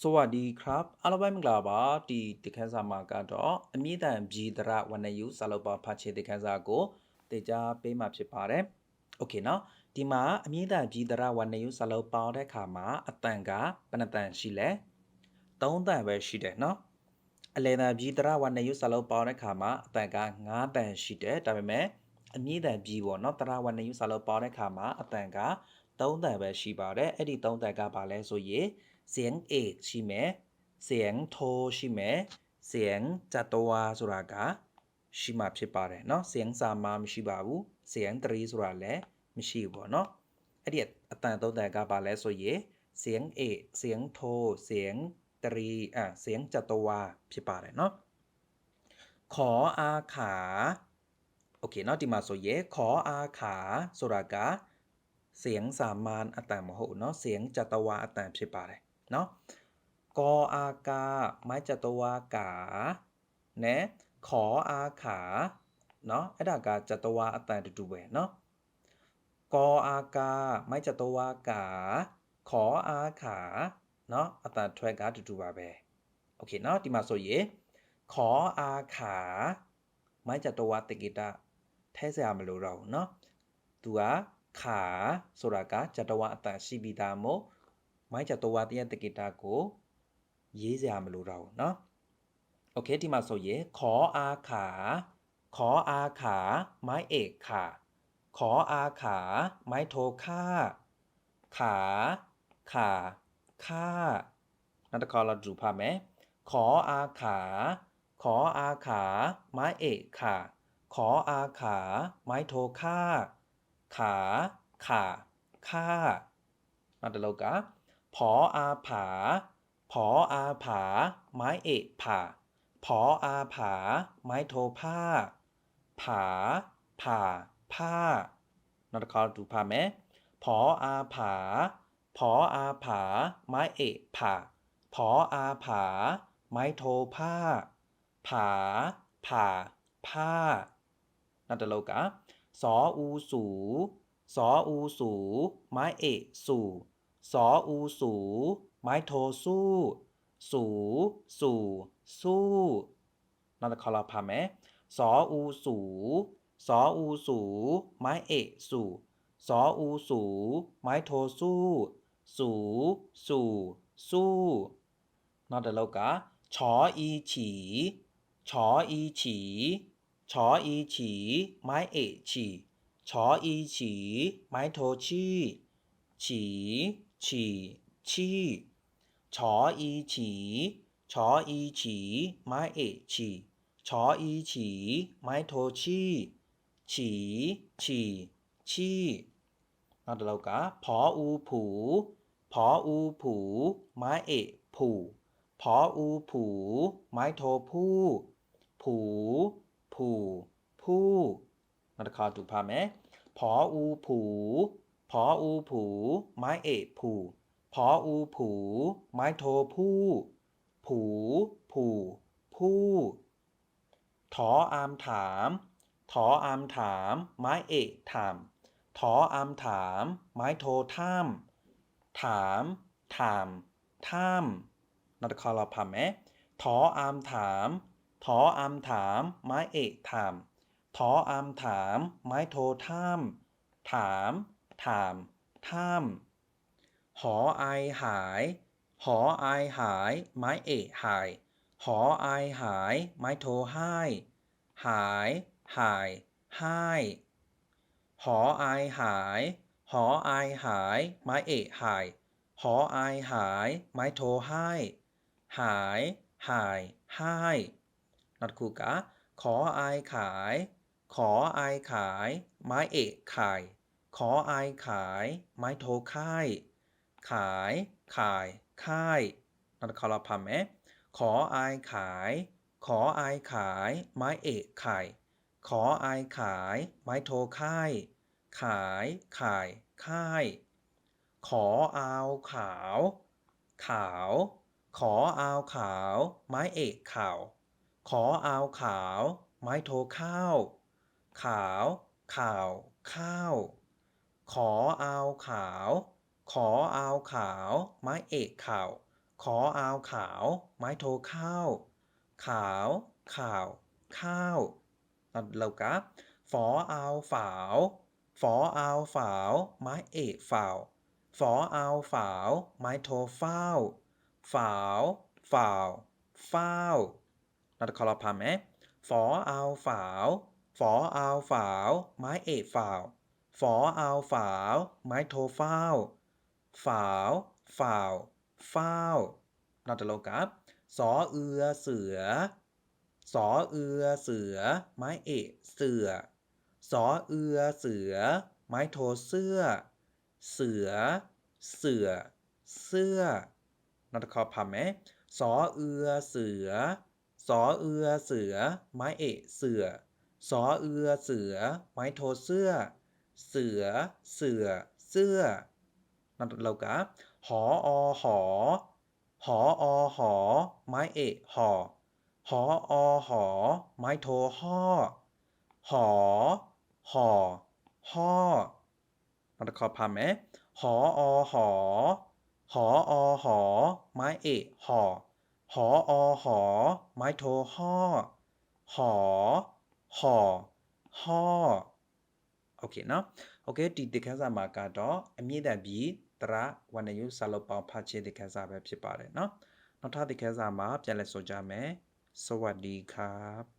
สวัสดีครับအားလုံးပဲမင်္ဂလာပါဒီတခန်းစာမှာကတော့အမြင့်တန်ပြည်တရဝဏယူစာလောက်ပါဖတ်ချေတခန်းစာကိုတေချာပေးမှာဖြစ်ပါတယ်โอเคเนาะဒီမှာအမြင့်တန်ပြည်တရဝဏယူစာလောက်ပေါတဲ့ခါမှာအတန်ကဘယ်နှတန်ရှိလဲ၃တန်ပဲရှိတယ်เนาะအလယ်တန်ပြည်တရဝဏယူစာလောက်ပေါတဲ့ခါမှာအတန်က၅တန်ရှိတယ်ဒါပေမဲ့အမြင့်တန်ပြည်ပေါ့เนาะတရဝဏယူစာလောက်ပေါတဲ့ခါမှာအတန်က ၃တန်ပဲရှိပါတယ်အဲ့ဒီ၃တန်ကဘာလဲဆိုရင် เสียงเอกရှိမယ်เสียงโทရှိမယ်เสียงจัตวาဆိုတာကရှိမှဖြစ်ပါတယ်เนาะเสียงสามาမရှိပါဘူးเสียงตรีဆိုတာလည်းမရှိဘူးပေါ့เนาะအဲ့ဒီအတန်သုံးတန်ကပါလဲဆိုရင်เสียงเอกเสียงโทเสียงตรีอ่ะเสียงจัตวาဖြစ်ပါတယ်เนาะขออาขาโอเคเนาะဒီမှာဆိုရင်ขออาขาဆိုတာက เสียงสามานအတန်မဟုတ်เนาะเสียงจัตวาအတန်ဖြစ်ပါတယ် เนาะกออากา ไม้จัตวากานะขออาขา เนาะအဲ့ဒါကจัตวาအတန်တူတူပဲเนาะกออากา ไม้จัตวากา ขออาขา เนาะအတန်ထွက်ကတူတူပါပဲโอเคเนาะဒီမှာဆိုရင်ขออาขา ไม้จัตวาตกิตထဲစရာမလိုတော့ဘူးเนาะသူက ขาဆိုတာကจัตวาအတန်ရှိပြီးသားမို့ မိုင်းချတော်ဝတရတကိတာကိုရေးစရာမလိုတော့ဘူးเนาะโอเคဒီမှာဆိုရင်ขออาขาขออาขาไม้เอกขาขออาขา ไม้โทค่า ขาขาค่าနောက်တစ်ခါလောက်ดูภาพမယ်ขออาขา ขออาขา ไม้เอกขาขออาขา ไม้โทค่า ขาขาข้ามาแต่เรากะผออาผาผออาผา ไม้เอกผาผออาผา ไม้โทผ้า ผาผาผ้านัรคอดูผาไหมผออาผาผออาผา ไม้เอกผาผออาผา ไม้โทผ้า ผาผาผ้านัาเรากะ สออูสูสออูสู ไม้เอกสู่สออูสู ไม้โทสู้ สู สู่ สู้นั่นคอลาพาไหมสออูสูสออูสู ไม้เอกสู่สออูสู ไม้โทสู้ สู สู่ สู้นั่นแต่เรากะชออีฉีชออีฉี ชออีฉี ไม้เอกฉีชออีฉี ไม้โทชี่ฉีฉีชี่ชออีฉีชออีฉี ไม้เอกฉีชออีฉี ไม้โทชี่ฉีฉีชี่นอกจากเรากะพออูผู พออูผู ไม้เอกผู พออูผู ไม้โทผู้ ผู ผูผู้นะคะถูกพาไหมผออูผูผออูผู ไม้เอกผูผออูผู ไม้โทผู้ ผู ผูผู้ถออามถามถออามถาม ไม้เอกถามถออามถาม ไม้โทท่ามถามถามท่ามนัตคาราพามไหมถออามถาม ถออามถาม ไม้เอกถาม ถออามถาม ไม้โทท่าม ถาม ถาม ท่าม หอไอหาย หอไอหาย ไม้เอกหาย หอไอหาย ไม้โทให้หาย หายให้หอไอหาย หอไอหาย ไม้เอกหาย หอไอหาย ไม้โทให้หาย หายให้ ดคู่กะขอไอขาย ขอไอขาย ไม้เอกขาย ขอไอขาย ไม้โทค่าย ขาย ขาย ค่ายนัดคอลาพัมไหมขอไอขาย ขอไอขาย ไม้เอกขาย ขอไอขาย ไม้โทค่าย ขาย ขาย ค่าย ขออาวขาว ขาว ขออาวขาว ไม้เอกขาว ขอเอาขาว ไม้โทข้าว ขาว ข่าว ข้าว ขอเอาขาว ขอเอาขาว ไม้เอกข่าว ขอเอาขาว ไม้โทข้าว ขาว ข่าว ข้าวเรากะฝอเอาฝาว ฝอเอาฝาว ไม้เอกฝาว ฝอเอาฝาว ไม้โทเฝ้าวฝาว ฝาว เฝ้า นัดคอลพามไหมฝอเอาฝาวฝอเอาฝาว ไม้เอกฝาวฝอเอาฝาว ไม้โทเฝ้าวฝาวฝาวฝ้าวนอกจากโลกับสอเอือเสือสอเอือเสือ ไม้เอกเสือสอเอือเสือ ไม้โทเสื้อ เสือ เสือ เสื้อนอตคอพามไหมสอเอือเสือ สอเอือเสือ ไม้เอกเสือสอเอือเสือ ไม้โทเสื้อ เสือ เสือ เสื้อนัดเรากะหออหอหออหอ ไม้เอกหอหออหอ ไม้โทห่อหอหอห่อมันจะขอพาไหมหออหอหออหอ ไม้เอกหอ หออหอ ไม้โทห่อ หอ หอ ห่อ โอเคเนาะโอเคဒီတခန်းစာမှာကတော့အမြင့်တန်ပြီးတရဝဏယုစာလုံးပေါင်းဖတ်ခြင်းတခန်းစာပဲဖြစ်ပါတယ်เนาะနောက်ထပ်တခန်းစာမှာပြန်လည်ဆိုကြမယ်စวัสดีครับ